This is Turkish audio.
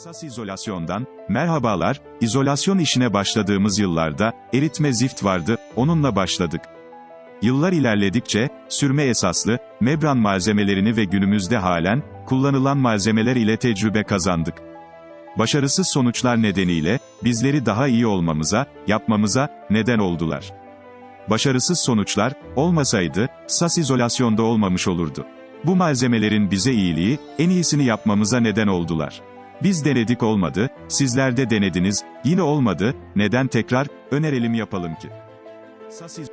SAS izolasyondan, merhabalar, izolasyon işine başladığımız yıllarda, eritme zift vardı, onunla başladık. Yıllar ilerledikçe, sürme esaslı, membran malzemelerini ve günümüzde halen, kullanılan malzemeler ile tecrübe kazandık. Başarısız sonuçlar nedeniyle, bizleri daha iyi olmamıza, yapmamıza, neden oldular. Başarısız sonuçlar, olmasaydı, SAS izolasyonda olmamış olurdu. Bu malzemelerin bize iyiliği, en iyisini yapmamıza neden oldular. Biz denedik olmadı, sizler de denediniz, yine olmadı, neden tekrar, önerelim yapalım ki. SAS iz-